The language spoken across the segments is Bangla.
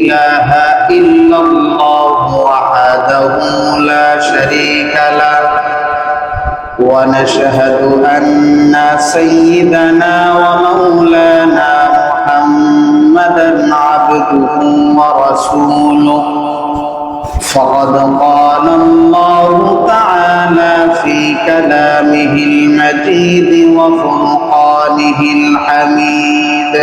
إله إلا الله وحده لا شريك له. ونشهد أن سيدنا ومولانا محمدا عبده ورسوله. فقد قال الله تعالى في كلامه المجيد وفرقانه الحميد.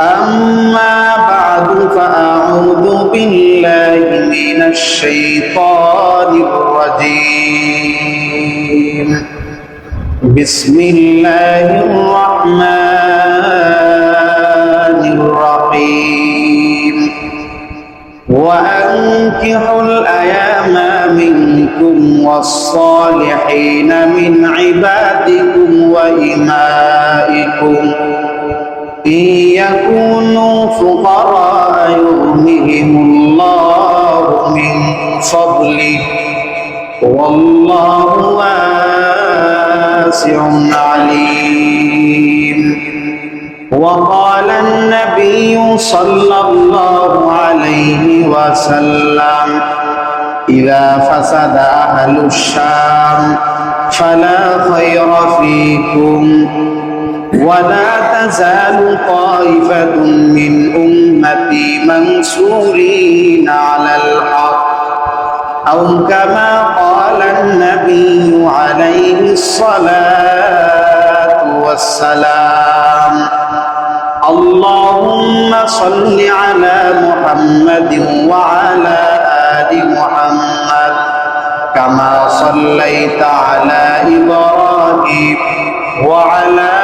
أما بعد فأعوذ بالله من الشيطان الرجيم. بسم الله الرحمن الرحيم. وأنكحوا الأيام منكم والصالحين من عبادكم وإمائكم. إن يكونوا فقراء يغنهم الله من فضله. والله واسع عليم. وقال النبي صلى الله عليه وسلم إذا فسد أهل الشام فلا خير فيكم. ولا تزال طائفة من أمتي منصورين على الحق. أو كما قال النبي عليه الصلاة والسلام اللهم صل على محمد وعلى آل محمد كما صليت على إبراهيم وعلى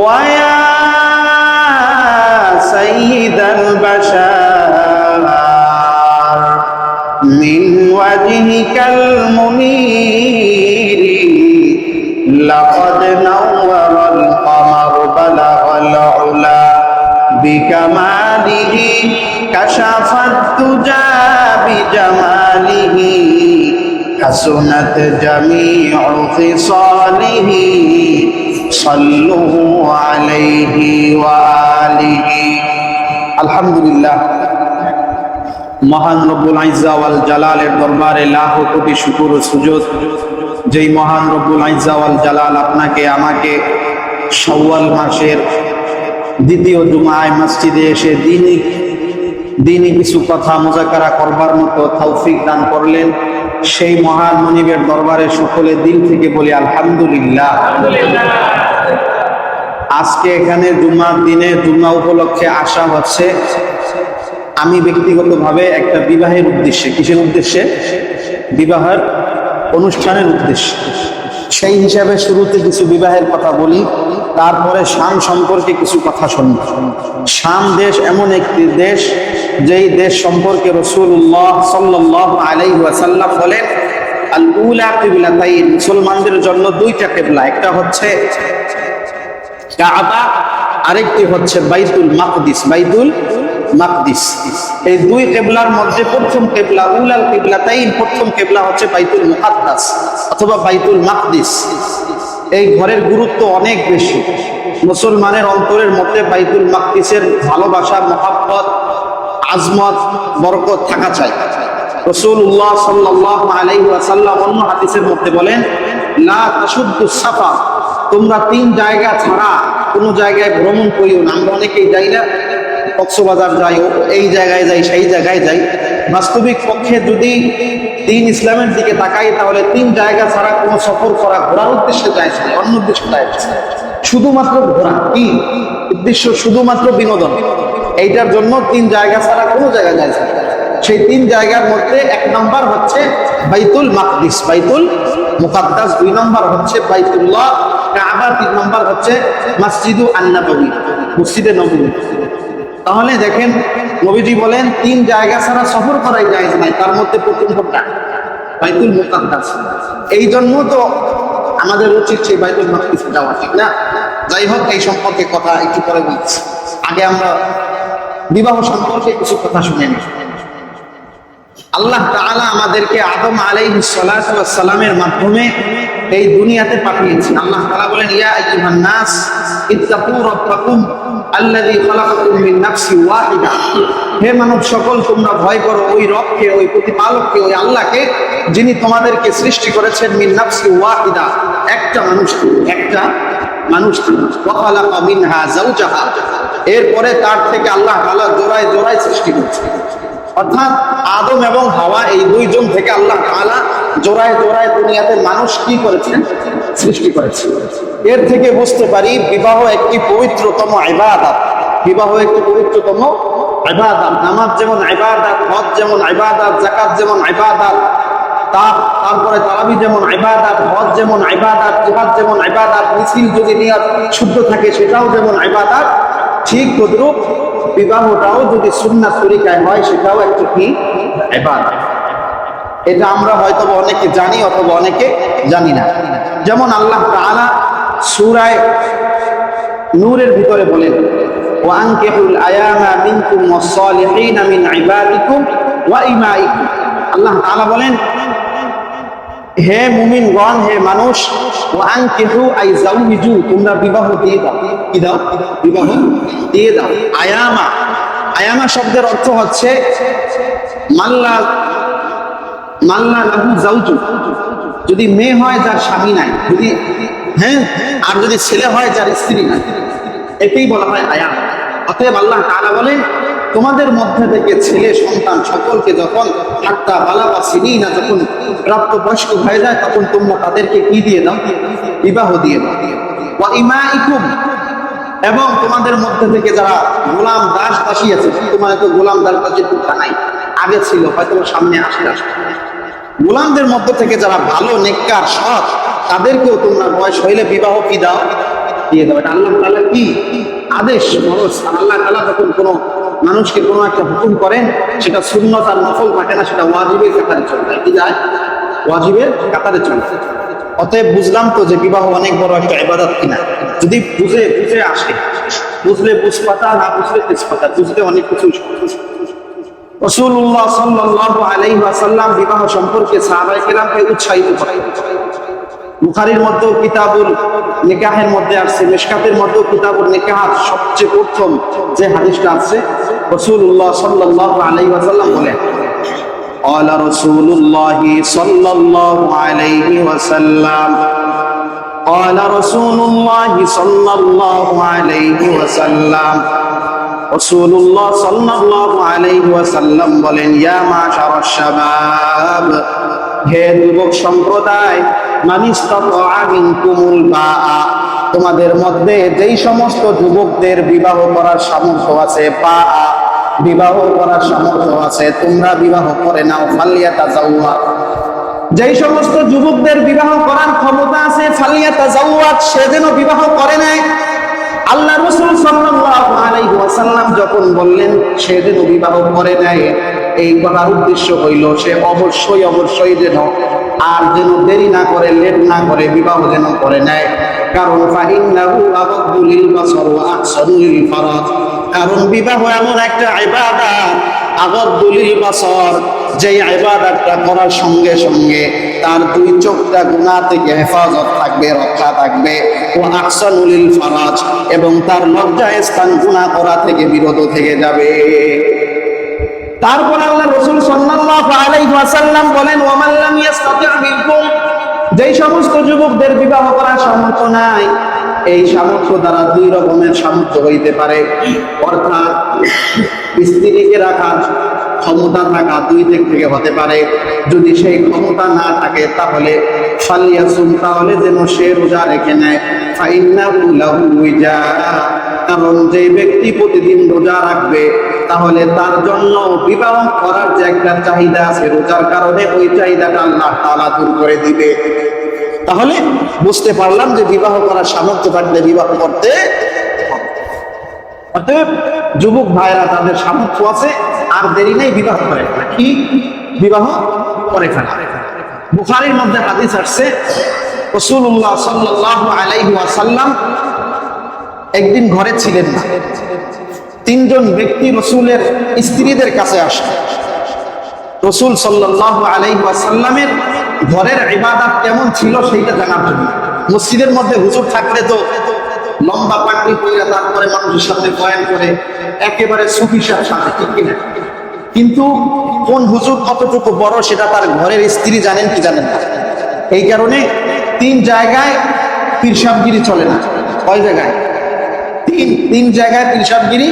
ويا سيد البشر من وجهك المنير لقد نور القمر بلغ العلا بكماله كشف الدجى بجماله حسنت جميع خصاله صلوا عليه وآله الحمد لله মহান রব্বুল আইজা ওয়াল জালালের দরবারে লাখ কোটি শুকুর ও সুযোগ যেই মহান রব্বুল আইজা ওয়াল জালাল আপনাকে আমাকে শাওয়াল মাসের দ্বিতীয় জুমায় মসজিদে এসে দিনই দিনই কিছু কথা মোজাকারা করবার মতো তৌফিক দান করলেন সেই মহান মনিবের দরবারে সকলে দিল থেকে বলি আলহামদুলিল্লাহ আজকে এখানে জুম্মার দিনে জুম্মা উপলক্ষে আসা হচ্ছে আমি ব্যক্তিগতভাবে একটা বিবাহের উদ্দেশ্যে। কিসের উদ্দেশ্যে? বিবাহের অনুষ্ঠানের উদ্দেশ্যে। সেই হিসাবে শুরুতে কিছু বিবাহের কথা বলি, তারপরে শাম সম্পর্কে কিছু কথা শুনব শাম দেশ এমন একটি দেশ, যেই দেশ সম্পর্কে রসুল্লাহ সাল্লাহ আলাই ওয়াসাল্লাম বলেন আল উলা তাই মুসলমানদের জন্য দুইটা কেবলা, একটা হচ্ছে কাবা, আরেকটি হচ্ছে বাইতুল মাকদিস বাইতুল মাকদিস। এই দুই কেবলার মধ্যে প্রথম কেবলা উলাল কেবলা তাই প্রথম কেবলা হচ্ছে বাইতুল মুকাদ্দাস অথবা বাইতুল মাকদিস। এই ঘরের গুরুত্ব অনেক বেশি। মুসলমানের অন্তরের মধ্যে বাইতুল মাকদিসের ভালোবাসা, মহাব্বত, আজমত, বরকত থাকা চাই। রসুল্লাহ সাল্লাহ আলাইহি ওয়াসাল্লাম অন্য হাদিসের মধ্যে বলেন, লা তাসুদ্দু সাফা তোমরা তিন জায়গা ছাড়া কোনো জায়গায় ভ্রমণ করিও না। আমরা অনেকেই যাই না, কক্সবাজার যাই এই জায়গায় যাই, সেই জায়গায় যাই। বাস্তবিক পক্ষে যদি দিন ইসলামের দিকে তাকাই, তাহলে তিন জায়গা ছাড়া কোনো সফর করা ঘোরার উদ্দেশ্যে যায় না, অন্য উদ্দেশ্যে যায় শুধুমাত্র ঘোরা কি? উদ্দেশ্য শুধুমাত্র বিনোদন। এইটার জন্য তিন জায়গা ছাড়া কোনো জায়গা না। সেই তিন জায়গার মধ্যে এক নম্বর হচ্ছে বাইতুল মাকদিস। বাইতুল মুকাদ্দাস দুই নম্বর হচ্ছে বাইতুল্লাহ, কাবা তিন নম্বর হচ্ছে মসজিদু আন্নাবী মসজিদে নবী। তাহলে দেখেন, নবীজি বলেন, তিন জায়গা ছাড়া সফর করাই যায় নাই, তার মধ্যে প্রথম কোনটা বাইতুল মুকাদ্দাস। এই জন্য তো আমাদের উচিত সেই বাইতুল মাকদিসে যাওয়া, ঠিক না? যাই হোক, এই সম্পর্কে কথা একটু পরে বলছি। আগে আমরা বিবাহ সম্পর্কে কিছু কথা শুনে নিই। আল্লাহ তাআলা আমাদেরকে আদম ওয়াস সালামের মাধ্যমে এই দুনিয়াতে পাঠিয়েছেন। আল্লাহ তাআলা বলেন, ইয়া আইয়ুহান নাস ইত্তাকু রাব্বাকুম আল্লাযী খালাকাকুম মিন নাফসিন ওয়াহিদা। হে মানব সকল, তোমরা ভয় করো, ওই রবকে, ওই প্রতিপালককে, ওই আল্লাহকে যিনি তোমাদেরকে সৃষ্টি করেছেন মিন নাফসি ওয়াহিদা। একটা মানুষ একটা মানুষ ওয়া খালাকা মিনহা যাওজাহা। এরপরে তার থেকে আল্লাহ তাআলা জোড়ায় জোড়ায় সৃষ্টি করেছেন। অর্থাৎ আদম এবং হাওয়া এই দুইজন থেকে আল্লাহ তাআলা জোড়ায় জোড়ায় দুনিয়াতে মানুষ কি করেছেন? সৃষ্টি করেছে এর থেকে বুঝতে পারি বিবাহ একটি পবিত্রতম ইবাদত। বিবাহ একটি পবিত্রতম ইবাদত। নামাজ যেমন ইবাদত, হজ যেমন ইবাদত, যাকাত যেমন ইবাদত, তা, তারপরে তারাবি যেমন ইবাদত, হজ যেমন ইবাদত, জিহাদ যেমন ইবাদত, মিছিল যদি নিয়ত শুদ্ধ থাকে সেটাও যেমন ইবাদত, ঠিক তদ্রুপ বিবাহটাও যদি সুন্নাত তরিকায় হয়, সেটাও একটা কি? এটা আমরা হয়তো অনেকে জানি, অথবা অনেকে জানি না। যেমন আল্লাহ তাআলা সূরায় নূরের ভিতরে বলেন আল্লাহ বলেন হে মুমিন মুমিনগণ হে মানুষ, ওয়ানকিহু আই জাউজু তোমরা বিবাহ দিয়ে দাও। কি দাও? বিবাহ দিয়ে দাও। আয়ামা। আয়ামা শব্দের অর্থ হচ্ছে, মাল্লা মাল্লা লাহু জাউজু যদি মেয়ে হয়, যার স্বামী নাই। যদি হ্যাঁ? আর যদি ছেলে হয়, যার স্ত্রী নাই। এটাই বলা হয় আয়াম। অতএব আল্লাহ তাআলা বলেন তোমাদের মধ্যে থেকে ছেলে, সন্তান সকলকে যখন হাত্তা বালাবা সিনি না যখন প্রাপ্ত বয়স্ক হয়ে যায়, তখন তোমরা তাদেরকে কি দিয়ে দাও? বিবাহ দিয়ে দাও। ওয়া ইমাইকুম এবং তোমাদের মধ্যে থেকে যারা গোলাম দাস দাসী আছে তোমার তো গোলাম দাস দাসীর কথা নাই। আগে ছিল হয়তো সামনে আসতে আসতে গোলামদের মধ্যে থেকে যারা ভালো, নেককার, সৎ, তাদেরকেও তোমরা বয়স হইলে বিবাহ কি দাও? দিয়ে দাও। এটা আল্লাহ তাআলা কি? আদেশ আর আল্লাহ তাআলা যখন কোনো মানুষকে কোনো একটা হুকুম করেন সেটা সুন্নত আর নফল থাকে না, সেটা ওয়াজিবের কাতারে চলে যায়। কি যায়? ওয়াজিবের কাতারে চলে অতএব বুঝলাম তো যে বিবাহ অনেক বড় একটা ইবাদত কিনা? যদি বুঝে বুঝে আসে, বুঝলে বুঝপাতা, না বুঝলে তেজপাতা, বুঝলে অনেক কিছু রসুল্লাহ সাল্লাল্লাহু আলাইহি ওয়াসাল্লাম বিবাহ সম্পর্কে সাহাবায়ে কেরামকে উৎসাহিত করেন। বুখারীর মধ্যেও কিতাবুল নিকাহের মধ্যে আসছে মিশকাতের মধ্যেও কিতাবুল নিকাহ সবচেয়ে প্রথম যে হাদিসটা আছে রাসূলুল্লাহ সাল্লাল্লাহু আলাইহি ওয়াসাল্লাম বলেন قال رسول الله صلى الله عليه وسلم قال رسول الله صلى الله عليه وسلم رسول الله صلى الله عليه وسلم বলেন ইয়া মাশার শাবাব হে যুবক সম্প্রদায় তোমাদের মধ্যে যেই সমস্ত যুবকদের বিবাহ করার সামর্থ্য আছে বা বিবাহ করার সামর্থ্য আছে, তোমরা বিবাহ করে নাও ফালিয়াতা যাওয়া যেই সমস্ত যুবকদের বিবাহ করার ক্ষমতা আছে ফালিয়াতা যাওয়াত সে যেন বিবাহ করে নেয়। আল্লাহ রসুল ওয়াসাল্লাম যখন বললেন, সে যেন বিবাহ করে নেয় এই কথার উদ্দেশ্য হইল সে অবশ্যই অবশ্যই যেন আর যেন দেরি না করে, লেট না করে, বিবাহ যেন করে নেয়। কারণ কারণ বিবাহ এমন একটা ইবাদত আগাদ্দু লিল বাসর যেই ইবাদতটা করার সঙ্গে সঙ্গে তার দুই চোখটা গুণা থেকে হেফাজত থাকবে, রক্ষা থাকবে। ও আহসানু লিল ফারাজ এবং তার লজ্জায় স্থান গুনাহ করা থেকে বিরত থেকে যাবে। তারপর আল্লাহ রসুল ওয়াসাল্লাম বলেন, ওয়ামান লাম ইয়াস্তাতি' মিনকুম যেই সমস্ত যুবকদের বিবাহ করার সামর্থ্য নাই, এই সামর্থ্য দ্বারা দুই রকমের সামর্থ্য হইতে পারে। অর্থাৎ স্ত্রীকে রাখার ক্ষমতা থাকা দুই দিক থেকে হতে পারে। যদি সেই ক্ষমতা না থাকে, তাহলে ফালিয়াসুম তাহলে যেন সে রোজা রেখে নেয়। উইজা। কারণ যে ব্যক্তি প্রতিদিন রোজা রাখবে, তাহলে তার জন্য বিবাহ করার যে একটা চাহিদা আছে রোজার কারণে ওই চাহিদাটা আল্লাহ তাআলা দূর করে দিবে তাহলে বুঝতে পারলাম যে বিবাহ করার সামর্থ্য থাকলে বিবাহ করতে। অতএব যুবক ভাইরা তাদের সামর্থ্য আছে, আর দেরি নেই বিবাহ করে। কি বিবাহ করে ফেলা বুখারির মধ্যে হাদিস আসছে রসুল্লাহ সাল্লাল্লাহু আলাইহি ওয়াসাল্লাম একদিন ঘরে ছিলেন না। তিনজন ব্যক্তি রসুলের স্ত্রীদের কাছে আসে। রসুল সাল্লাহ আলাইসাল্লামের ঘরের ইবাদত কেমন ছিল সেইটা জানার জন্য। মসজিদের মধ্যে হুজুর থাকলে তো লম্বা পাকড়ি পইরা তারপরে মানুষের সামনে বয়ান করে, একেবারে সুফিসার সাথে ঠিক কিনা? কিন্তু কোন হুজুর কতটুকু বড় সেটা তার ঘরের স্ত্রী জানেন কি জানেন না। এই কারণে তিন জায়গায় পিরসাবগিরি চলে না। কয় জায়গায়? তিন তিন জায়গায় পিরসাবগিরি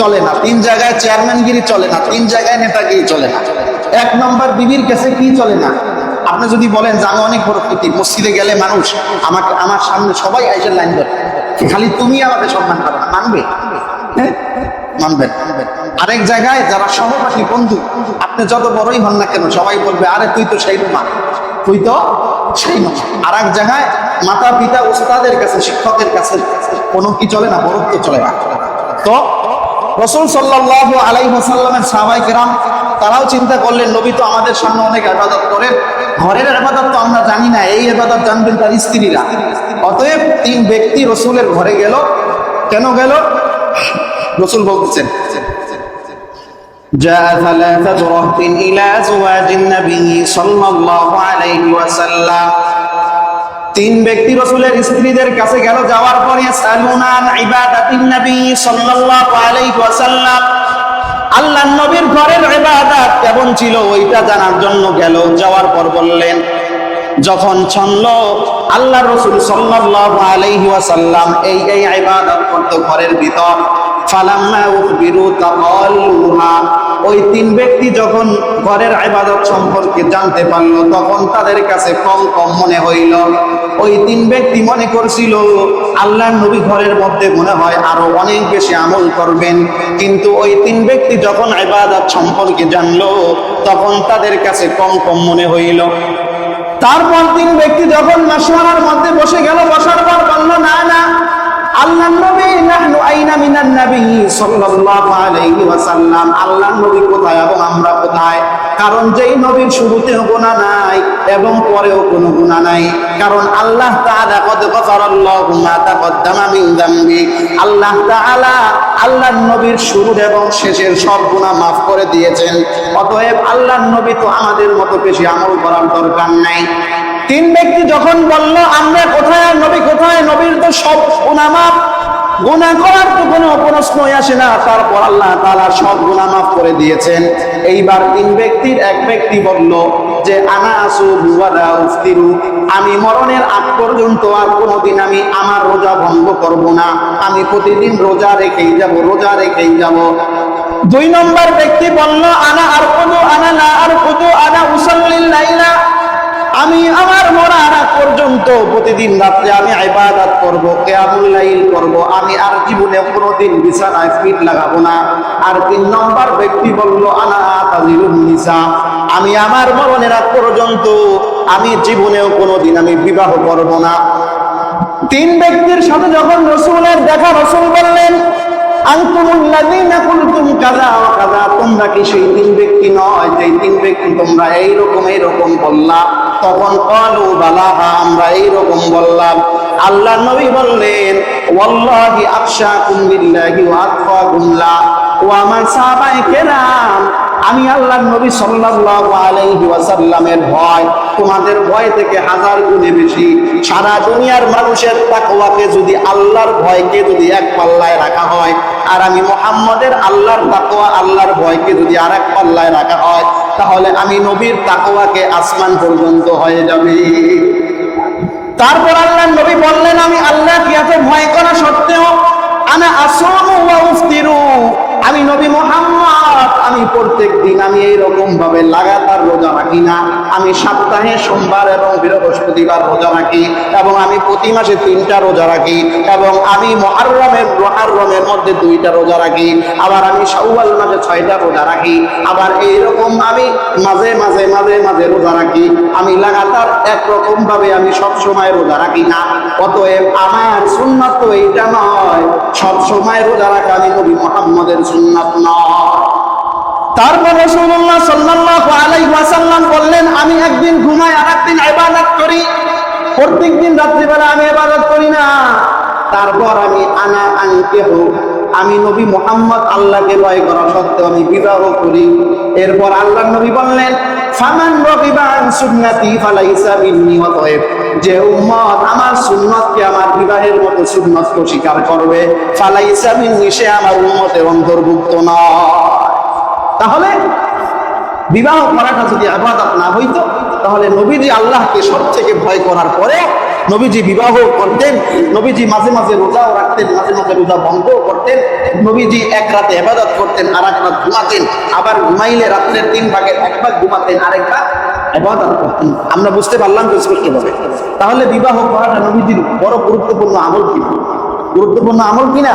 চলে না, তিন জায়গায় চেয়ারম্যানগিরি চলে না, তিন জায়গায় নেতাগিরি চলে না। এক নম্বর বিবির কাছে কি চলে না? আপনি যদি বলেন যে আমি অনেক বড় প্রতি মসজিদে গেলে মানুষ আমাকে, আমার সামনে সবাই আইসে লাইন ধরে, খালি তুমি আমাকে সম্মান করো না, মানবে? হ্যাঁ? মানবেন। আরেক জায়গায় যারা সহপাঠী বন্ধু, আপনি যত বড়ই হন না কেন, সবাই বলবে, আরে তুই তো সেই মা তুই তো সেই মা আর এক জায়গায় মাতা পিতা উস্তাদের কাছে শিক্ষকের কাছে কোনো কি চলে না বরত্ব চলে না তো রসুল সাল্লাহ আলাই সাল্লামের সাহাবাই কেরাম তারাও চিন্তা করলেন নবী তো আমাদের সামনে অনেক আবাদত করেন ঘরের আবাদত তো আমরা জানি না এই আবাদত জানবেন তার স্ত্রীরা অতএব তিন ব্যক্তি রসুলের ঘরে গেল কেন গেল রসুল বলতেছেন جاء ثلاثة رهط إلى أزواج النبي صلى الله عليه وسلم তিন ব্যক্তি রসুলের স্ত্রীদের কাছে গেল, যাওয়ার পরে সালুনান ইবাদাতিন নবী সাল্লাল্লাহু আলাইহি ওয়াসাল্লাম। আল্লাহ নবীর ঘরের ইবাদত কেমন ছিল ওইটা জানার জন্য গেল, যাওয়ার পর বললেন, যখন ছন্দ আল্লাহ রসুল সাল্লাল্লাহু আলাইহি ওয়াসাল্লাম এই এই ইবাদত করতে ঘরের ভিতর, ফালাম্মা উখবিরু তাকাল্লুহা। ওই তিন ব্যক্তি যখন ঘরের ইবাদত সম্পর্কে জানতে পারল, তখন তাদের কাছে কম কম মনে হইল। ওই তিন ব্যক্তি মনে করছিল আল্লাহ নবী ঘরের মধ্যে মনে হয় আরও অনেক বেশি আমল করবেন। কিন্তু ওই তিন ব্যক্তি যখন ইবাদত সম্পর্কে জানলো, তখন তাদের কাছে কম কম মনে হইল। তারপর তিন ব্যক্তি যখন মাসওয়ারার মধ্যে বসে গেল, বসার পর বলল, না না আল্লাহ নবী, নাহনু আইনা মিনান নবী সাল্লাল্লাহু আলাইহি ওয়াসাল্লাম। আল্লাহ নবী কোথায় এবং আমরা কোথায়? কারণ যেই নবীর শুরুতেও গুনাহ নাই এবং পরেও কোনো গুনাহ নাই। কারণ আল্লাহ তাআলা কদ গফারাল্লাহু মা তাকদ্দামা মিন যামবি। আল্লাহ তাআলা আল্লাহর নবীর শুরু এবং শেষের সব গুনাহ মাফ করে দিয়েছেন। অতএব আল্লাহর নবী তো আমাদের মতো বেশি আমল করার দরকার নাই। তিন ব্যক্তি যখন বলল, আমরা কোথায়? নবী কোথায়? নবীর তো সব গুনাহ মাফ গুণা করার তো কোনো প্রশ্নই আসে না। তারপর আল্লাহ তাআলা সব গুনাহ মাফ করে দিয়েছেন। এইবার তিন ব্যক্তির এক ব্যক্তি বলল যে, আনা আসু বুয়াদা উফতিরু। আমি মরণের আগ পর্যন্ত আর কোনোদিন আমি আমার রোজা ভঙ্গ করব না। আমি প্রতিদিন রোজা রেখেই যাব, রোজা রেখেই যাব। দুই নম্বর ব্যক্তি বলল, আনা আর কুদু আনা না আর কুদু আনা উসাল্লিল লাইলা। আমি আমার আগ পর্যন্ত প্রতিদিন রাত্রে আমি ইবাদত করব, কিয়ামুল করব, আমি আর জীবনে কোনোদিন বিছানায় ফিট লাগাবো না। আর তিন নম্বর ব্যক্তি বলল, আনা তাজিরুন নিসা। আমি আমার মরণের আগ পর্যন্ত আমি জীবনেও কোনোদিন আমি বিবাহ করব না। তিন ব্যক্তির সাথে যখন রসুলের দেখা, রসুল বললেন আনতুমুল্লাযীনা কুনতুম কাযা ওয়া কাযা তোমরা কি সেই তিন ব্যক্তি নয়? যে তিন ব্যক্তি তোমরা এইরকম এইরকম বললা, তখন কলু বালাহা আমরা এইরকম বললাম। আল্লাহ নবী বললেন, ওয়াল্লাহি আখশাকুম বিল্লাহি ওয়া লা। ও আমার সাহাবায়ে কেরাম, আমি আল্লাহর নবী সাল্লাল্লাহু আলাইহি ওয়াসাল্লামের ভয়, তোমাদের ভয় থেকে হাজার গুণে বেশি। সারা দুনিয়ার মানুষের তাকওয়াকে যদি আল্লাহর ভয়কে যদি এক পাল্লায় রাখা হয়, আর আমি মোহাম্মদের আল্লাহর তাকওয়া, আল্লাহর ভয়কে যদি আর এক পাল্লায় রাখা হয়, তাহলে আমি নবীর তাকওয়াকে আসমান পর্যন্ত হয়ে যাবে। তারপর আল্লাহ নবী বললেন, আমি আল্লাহ এত ভয় করা সত্ত্বেও, আনা আসুমু ওয়া উফতিরু আমি নবী মোহাম্মদ, আমি প্রত্যেক দিন আমি এইরকম ভাবে লাগাতার রোজা রাখি না। আমি সপ্তাহে সোমবার এবং বৃহস্পতিবার রোজা রাখি এবং আমি প্রতি মাসে তিনটা রোজা রাখি এবং আমি মহারমের মহারমের মধ্যে দুইটা রোজা রাখি। আবার আমি শাওয়াল মাসে ছয়টা রোজা রাখি। আবার এইরকম আমি মাঝে মাঝে মাঝে মাঝে রোজা রাখি। আমি লাগাতার একরকম ভাবে আমি সব সময় রোজা রাখি না। অতএব আমার সুন্নাত এইটা নয় সব সময় রোজা রাখা আমি নবী মোহাম্মদের সুন্নাত নয় তারপর রাসূলুল্লাহ সাল্লাল্লাহু আলাইহি ওয়াসাল্লাম বললেন, আমি একদিন ঘুমাই আর একদিন ইবাদত করি। প্রত্যেক দিন রাত্রিবেলা আমি ইবাদত করি না। তারপর আমি আনা আনকে হোক আমি নবী মোহাম্মদ আল্লাহকে ভয় করা সত্ত্বেও আমি বিবাহ করি। এরপর আল্লাহ নবী বললেন, ফামান রগিবা আন সুন্নতি ফালাইসা মিন্নি অতএব যে উম্মত আমার সুন্নতকে আমার বিবাহের মতো সুন্নতকে স্বীকার করবে, ফালাইসা মিন্নি, সে আমার উম্মতের অন্তর্ভুক্ত নয়। তাহলে বিবাহ করাটা যদি আবাদত না হইতো তাহলে নবীজি আল্লাহকে সব থেকে ভয় করার পরে নবীজি বিবাহ করতেন, নবীজি মাঝে মাঝে রোজাও রাখতেন, মাঝে মাঝে রোজা বন্ধও করতেন, নবীজি এক রাতে আবাদত করতেন আর এক রাত ঘুমাতেন, আবার ঘুমাইলে রাত্রের তিন ভাগের এক ভাগ ঘুমাতেন আরেক ভাগ আবাদত করতেন। আমরা বুঝতে পারলাম তো স্পষ্টভাবে। তাহলে বিবাহ করাটা নবীজির বড় গুরুত্বপূর্ণ আমল কিনা গুরুত্বপূর্ণ আমল কিনা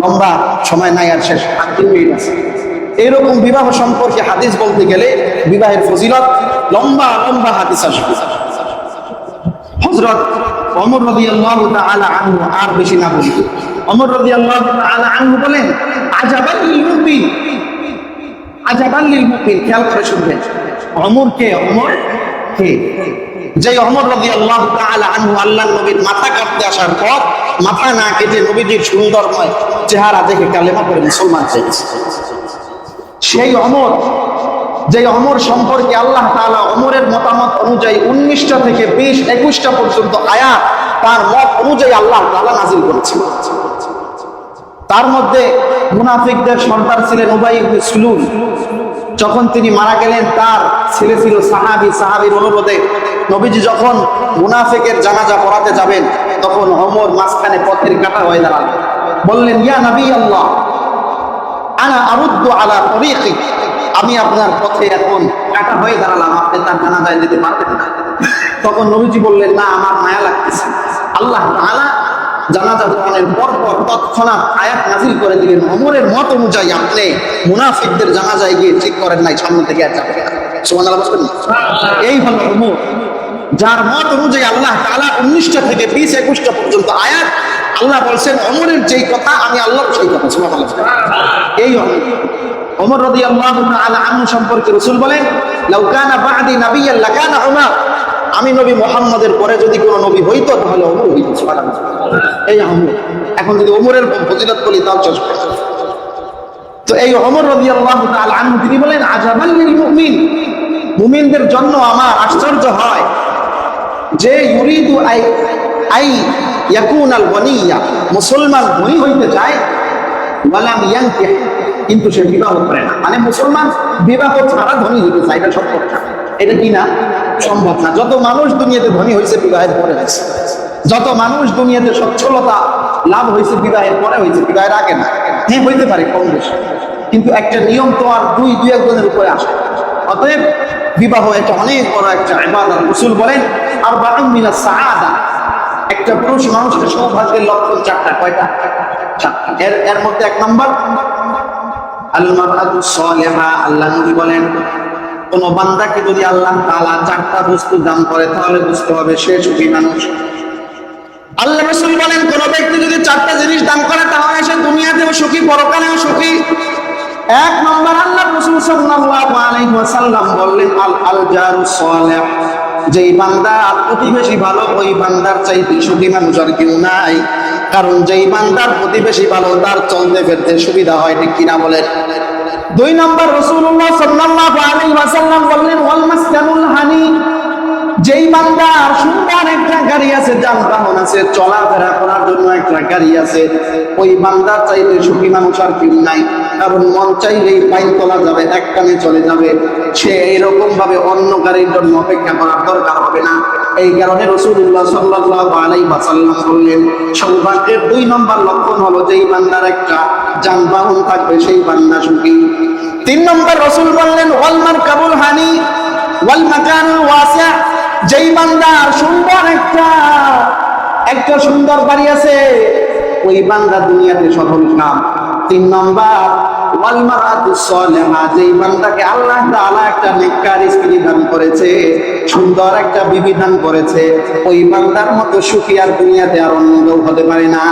লম্বা সময় নাই আর শেষ আর তিন মিনিট আছে এইরকম বিবাহ সম্পর্কে হাদিস বলতে গেলে বিবাহের ফজিলত লম্বা লম্বা হাদিস আসবে। হজরত অমর রবি আল্লাহ আনহু আর বেশি না বলি অমর রবি আল্লাহ আনহু বলেন আজাবাল্লিল অমর কে? অমর কে? আল্লাহ নবীর মাথা মাথা না কেটে নবীজির সুন্দরময় চেহারা দেখে কালেমা করে মুসলমান চেয়েছে সেই অমর যে অমর সম্পর্কে আল্লাহ তাআলা অমরের মতামত অনুযায়ী উনিশটা থেকে বিশ একুশটা পর্যন্ত আয়াত তার মত অনুযায়ী আল্লাহ তালা নাজিল করেছিল তার মধ্যে মুনাফিকদের সর্দার ছিলেন উবাই যখন তিনি মারা গেলেন, তার ছেলে ছিল সাহাবি। সাহাবির অনুরোধে নবীজি যখন মুনাফিকের জানাজা পড়াতে যাবেন, তখন অমর মাঝখানে পথের কাটা হয়ে দাঁড়ালেন বললেন, ইয়া নবী আল্লাহ আনা আরুদ্দু আলা তরিকি। আমি আপনার পথে এখন কাটা হয়ে দাঁড়ালাম আপনি তার জানাজায় যেতে পারবেন না। তখন নবীজি বললেন না আমার মায়া লাগতেছে। আল্লাহ তাআলা জানাজা পড়ানোর পর পর তৎক্ষণাৎ আয়াত নাজিল করে দিলেন অমরের মত অনুযায়ী আপনি মুনাফিকদের জানাজায় গিয়ে ঠিক করেন নাই সামনে থেকে আর বলবেন এই হলো অমর যার মত অনুযায়ী আল্লাহ তাআলা উনিশটা থেকে বিশ একুশটা পর্যন্ত আয়াত আল্লাহ বলছেন, অমরের যেই কথা, আমি আল্লাহর সেই কথা। সুবহানাল্লাহ। এই অমর ওমর রাদিয়াল্লাহু তাআলা আনহু সম্পর্কে রসুল বলেন, লাউ কানা বা'দি নাবিয়্যান লাকানা আমি নবী মুহাম্মদের পরে যদি কোনো নবী হইত, তাহলে অমর হইতো এই ওমর এখন যদি অমরের ফজিলত বলি, তাও চলবে তো এই ওমর রাদিয়াল্লাহু তাআলা আনহু, তিনি বলেন আজাবাল মুমিন। মুমিনদের জন্য আমার আশ্চর্য হয় যে, ইউরিদু আই আই ইয়াকুন আল মুসলমান ধনী হইতে চায়, ওয়ালাম ইয়ানকিহ, কিন্তু সে বিবাহ করে না। মানে মুসলমান বিবাহ ছাড়া ধনী হইতে চায়, এটা সম্ভব না এটা কি না? সম্ভব না। যত মানুষ দুনিয়াতে ধনী হয়েছে বিবাহের পরে হয়েছে। যত মানুষ দুনিয়াতে সচ্ছলতা লাভ হয়েছে বিবাহের পরে হয়েছে বিবাহের আগে না। হ্যাঁ হইতে পারে কম বেশি। কিন্তু একটা নিয়ম তো আর দুই দুই একজনের উপরে আসে। অতএব বিবাহ এটা অনেক বড় একটা ইবাদত। রসুল বলেন আর বাকিম মিনা সাআদা একটা পুরুষ মানুষের সৌভাগ্যের লক্ষণ চারটা, কয়টা? এর এর মধ্যে এক নম্বর আল্লাহ বান্দাকে যদি আল্লাহ চারটা বস্তু করে, তাহলে বুঝতে হবে সে সুখী মানুষ। আল্লাহ বলেন, কোন ব্যক্তি যদি চারটা জিনিস করে, তাহলে এক নম্বর, আল্লাহ বললেন আল আল যেই বান্দা প্রতিবেশী ভালো, ওই বান্দার চাইতে সুখী মানুষ আর কেউ নাই। কারণ যেই বান্দার প্রতিবেশী ভালো, তার চলতে ফিরতে সুবিধা হয়, ঠিক কিনা বলেন? দুই নম্বর রসুল্লাহ সাল্লাল্লাহু আলাইহি ওয়াসাল্লাম বললেন, ওয়াল মাসকানুল হানি। যেই বান্দার সুন্দর একটা গাড়ি আছে যানবাহন আছে, চলাফেরা করার জন্য একটা গাড়ি আছে, ওই বান্দার চাইতে সুখী মানুষ আর কেউ নাই। কারণ মন চাইলেই পাইন তোলা যাবে, এক কানে চলে যাবে। সে এইরকম ভাবে অন্য গাড়ির জন্য অপেক্ষা করার দরকার হবে না। এই কারণে রসুল্লাহ সাল্লাল্লাহু আলাইহি ওয়াসাল্লাম বললেন, সৌভাগ্যের দুই নম্বর লক্ষণ হলো যেই বান্দার একটা যানবাহন থাকবে, সেই বান্দা সুখী। তিন নম্বর রসুল বললেন ওয়ালমার কাবুল হানি, ওয়াল ওয়াসিয়া। যেই বান্দার সুন্দর একটা একটা সুন্দর বাড়ি আছে ওই বান্দা দুনিয়াতে সফল কাম তিন নম্বর আল্লাহ একটা করেছে, সুন্দর একটা করেছে, ওই বান্দার মতো সুখী আর দুনিয়াতে আর অন্য হতে পারে না।